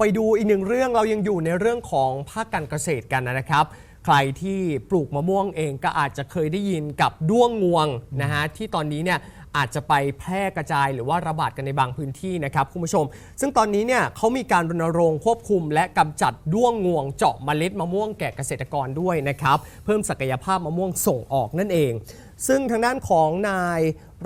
ไปดูอีกหนึ่งเรื่องเรายังอยู่ในเรื่องของภาคการเกษตรกันนะครับ ใครที่ปลูกมะม่วงเองก็อาจจะเคยได้ยินกับด้วงงวงนะฮะที่ตอนนี้เนี่ยอาจจะไปแพร่กระจายหรือว่าระบาดกันในบางพื้นที่นะครับคุณผู้ชม ซึ่งตอนนี้เนี่ยเขามีการรณรงค์ควบคุม และกำจัดด้วงงวงเจาะเมล็ดมะม่วงแก่เกษตรกรด้วยนะครับ เพิ่มศักยภาพมะม่วงส่งออกนั่นเอง ซึ่งทางด้านของนาย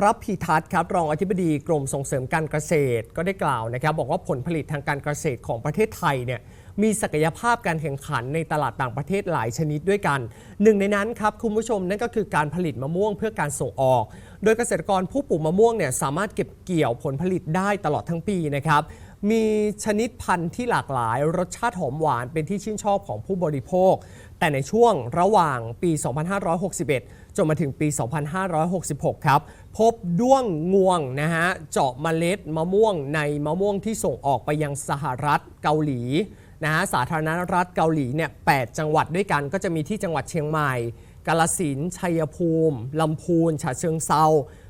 รับพีทัศน์ครับรองอธิบดีกรมส่งเสริมการเกษตรก็ได้กล่าวนะครับ บอกว่าผลผลิตทางการเกษตรของประเทศไทยเนี่ยมีศักยภาพการแข่งขันในตลาดต่างประเทศหลายชนิดด้วยกัน หนึ่งในนั้นครับคุณผู้ชมนั่นก็คือการผลิตมะม่วงเพื่อการส่งออก โดยเกษตรกรผู้ปลูกมะม่วงเนี่ยสามารถเก็บเกี่ยวผลผลิตได้ตลอดทั้งปีนะครับ มีชนิดพันธุ์ที่หลากหลาย รสชาติหอมหวานเป็นที่ชื่นชอบของผู้บริโภค แต่ในช่วงระหว่างปี 2561 จนมาถึงปี 2566 ครับ พบด้วงงวงนะฮะเจาะเมล็ดมะม่วงในมะม่วงที่ส่งออกไปยังสหรัฐเกาหลีนะฮะสาธารณรัฐเกาหลีเนี่ย8จังหวัดด้วยกันก็จะมีที่จังหวัดเชียงใหม่กาลสินชัยภูมิลำพูนฉะเชิงเซา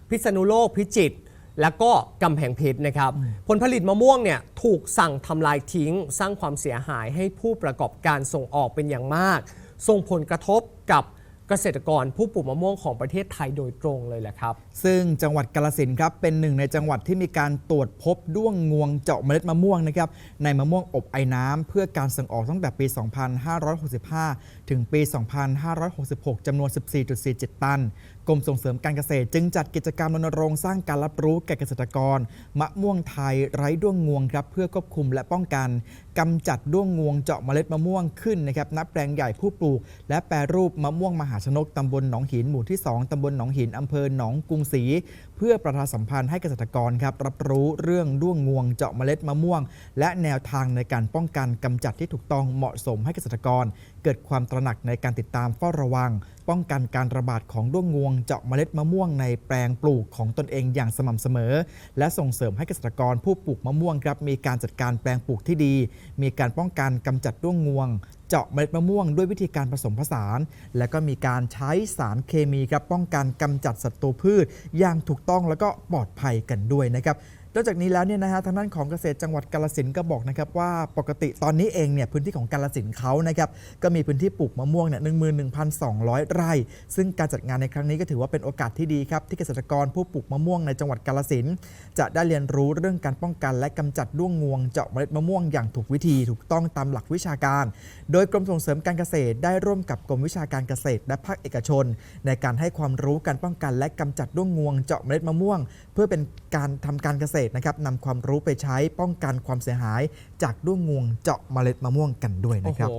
พิษณุโลกพิจิตร แล้วก็กำแพงเพชรนะครับ ผลผลิตมะม่วงเนี่ยถูกสั่งทำลายทิ้ง สร้างความเสียหายให้ผู้ประกอบการส่งออกเป็นอย่างมาก ส่งผลกระทบกับ เกษตรกรผู้ปลูกมะม่วงของประเทศไทยโดยตรงเลยแหละครับ ซึ่งจังหวัดกาลสินครับเป็นหนึ่งในจังหวัดที่มีการตรวจพบด้วงงวงเจาะเมล็ดมะม่วงนะครับในมะม่วงอบไอ้น้ำเพื่อการส่งออกตั้งแต่ปี 2565 ถึงปี 2566จำนวน 14.47 ตันกรมส่งเสริมการเกษตร จึงจัดกิจกรรมรณรงค์สร้างการรับรู้แก่เกษตรกร มะม่วงไทยไร้ด้วงงวงครับเพื่อควบคุมและป้องกันกำจัดด้วงงวงเจาะเมล็ดมะม่วงขึ้นนะครับณแปลงใหญ่ผู้ปลูก และแปรรูปมะม่วงมหาชนกตำบลหนองหินหมู่ที่ 2ตำบลหนองหินอำเภอหนองกรุงศรีเพื่อประชาสัมพันธ์ให้เกษตรกรครับรับรู้เรื่องด้วงงวงเจาะเมล็ดมะม่วง และแนวทางในการป้องกันกำจัดที่ถูกต้องเหมาะสมให้เกษตรกร เกิดความตระหนักในการติดตามเฝ้าระวัง ป้องกันการระบาดของด้วงงวงเจาะเมล็ดมะม่วงในแปลงปลูกของตนเองอย่างสม่ำเสมอ และส่งเสริมให้เกษตรกรผู้ปลูกมะม่วงครับมีการจัดการแปลงปลูกที่ดี มีการป้องกันกำจัดด้วงงวงเจาะเมล็ดมะม่วงด้วยวิธีการผสมผสาน และก็มีการใช้สารเคมีครับป้องกันกำจัดศัตรูพืช อย่างถูกต้องแล้วก็ปลอดภัยกันด้วยนะครับ นอกจากนี้แล้วเนี่ยนะฮะทางด้านของเกษตรจังหวัดกาลสินก็บอกนะครับว่าปกติตอนนี้เองเนี่ยพื้นที่ของกาลสินเขานะครับก็มีพื้นที่ปลูกมะม่วงเนี่ยหนึ่งหมื่นหนึ่งพันสองร้อยไร่ ซึ่งการจัดงานในครั้งนี้ก็ถือว่าเป็นโอกาสที่ดีครับที่เกษตรกรผู้ปลูกมะม่วงในจังหวัดกาลสินจะได้เรียนรู้เรื่องการป้องกัน และกำจัดด้วงงวงเจาะเมล็ดมะม่วงอย่างถูกวิธีถูกต้องตามหลักวิชาการ โดยกรมส่งเสริมการเกษตรได้ร่วมกับกรมวิชาการเกษตร และภาคเอกชน ในการให้ความรู้การป้องกัน และกำจัดด้วงงวงเจาะเมล็ดมะม่วง เพื่อเป็นการทำการเกษตรนะครับนำความรู้ไปใช้ป้องกันความเสียหาย จากด้วงงวงเจาะเมล็ดมะม่วงกันด้วยนะครับ